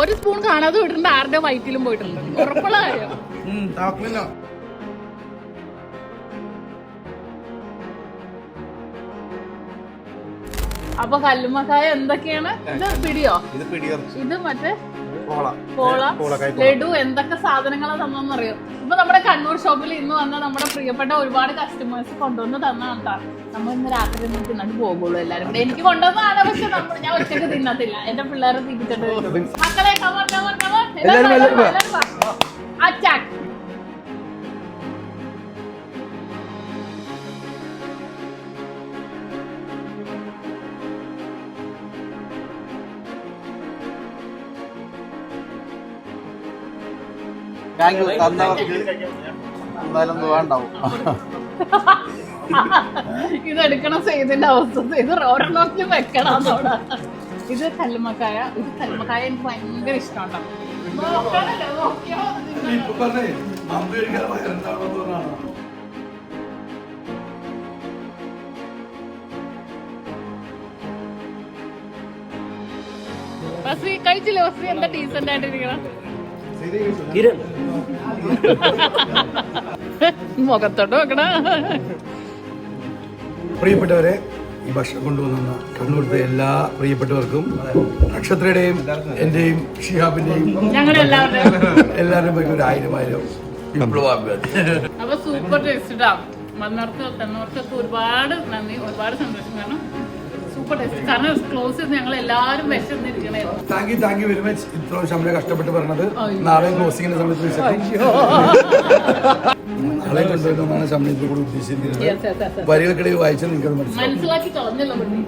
ഒരു സ്പൂൺ കാണാതെ വിട്ടിട്ടുണ്ട് ആരുടെ വയറ്റിലും പോയിട്ടുണ്ട് ഉറപ്പുള്ള കാര്യം. അപ്പൊ കല്ലുമസായ എന്തൊക്കെയാണ്? ഇത് പിടിയോ? ഇത് പിടിയോ ഇത് മറ്റേ പോള. ലഡു എന്തൊക്കെ സാധനങ്ങളാ തന്നെന്നറിയോ ഇപ്പൊ നമ്മുടെ കണ്ണൂർ ഷോപ്പിൽ ഇന്ന് വന്ന നമ്മുടെ പ്രിയപ്പെട്ട ഒരുപാട് കസ്റ്റമേഴ്സ് കൊണ്ടുവന്ന് തന്നാണ് ആൾക്കാർ നമ്മൾ ഇന്ന് രാത്രി ഒന്നും തിന്നിട്ട് പോകുള്ളൂ എല്ലാരും കൂടെ. എനിക്ക് കൊണ്ടുവന്നതാണ് പക്ഷെ നമ്മൾ ഞാൻ ഒറ്റയ്ക്ക് തിന്നത്തില്ല. എന്റെ പിള്ളേരെ തിരിച്ചിട്ട് മക്കളെ കമർ കമർ കമർ എല്ലാവരും താങ്ക് യു തന്നവർക്ക് എന്തായാലും വേണ്ടാവും ഇത് എടുക്കണം ചെയ്തിന്റെ അവസ്ഥ. ഇത് റോഡ് നോക്കി വെക്കണം അതോടെ ഇത് കല്ലുമക്കായ ഇത് കല്ലുമക്കായ എനിക്ക് ഭയങ്കര ഇഷ്ടമാണ് കഴിച്ചില്ലേ ബസ് എന്താ ഡീസന്റ് ആയിട്ടിരിക്കണം? മുഖത്തോട്ട് വെക്കണ പ്രിയപ്പെട്ടവരെ ഈ ഭക്ഷണം കൊണ്ടുവന്ന കണ്ണൂരിലെ എല്ലാ പ്രിയപ്പെട്ടവർക്കും നക്ഷത്രയുടെയും എന്റെയും ഷിഹാബിന്റെയും എല്ലാവരുടെയും പേർക്ക് ഒരു ആയിരം ആയിരം വിപ്ലവാഭിവാദ്യം അപ്പൊ സൂപ്പർ ടേസ്റ്റ് വന്നവർക്ക് തന്നവർക്കൊക്കെ ഒരുപാട് നന്ദി ഒരുപാട് സന്തോഷം. കാരണം സൂപ്പർ ടേസ്റ്റ് കാരണം ക്ലോസ് ചെയ്ത് ഞങ്ങൾ എല്ലാവരും വിശന്നിരിക്കണായിരുന്നു thank you thank you very much ഇത്രയും ശമ്പളം കഷ്ടപ്പെട്ട് പറഞ്ഞത്. നാളെ ക്ലോസിങ്ങിന്റെ സമയത്ത് നാളെ കൊണ്ടുവരുന്നതാണ് ശമ്പളത്തിൽ കൂടെ ഉദ്ദേശിച്ചിരിക്കുന്നത്. വരികൾക്കിടയിൽ വായിച്ചാൽ നിങ്ങൾക്ക് മനസ്സിലാക്കി കളഞ്ഞല്ലോ.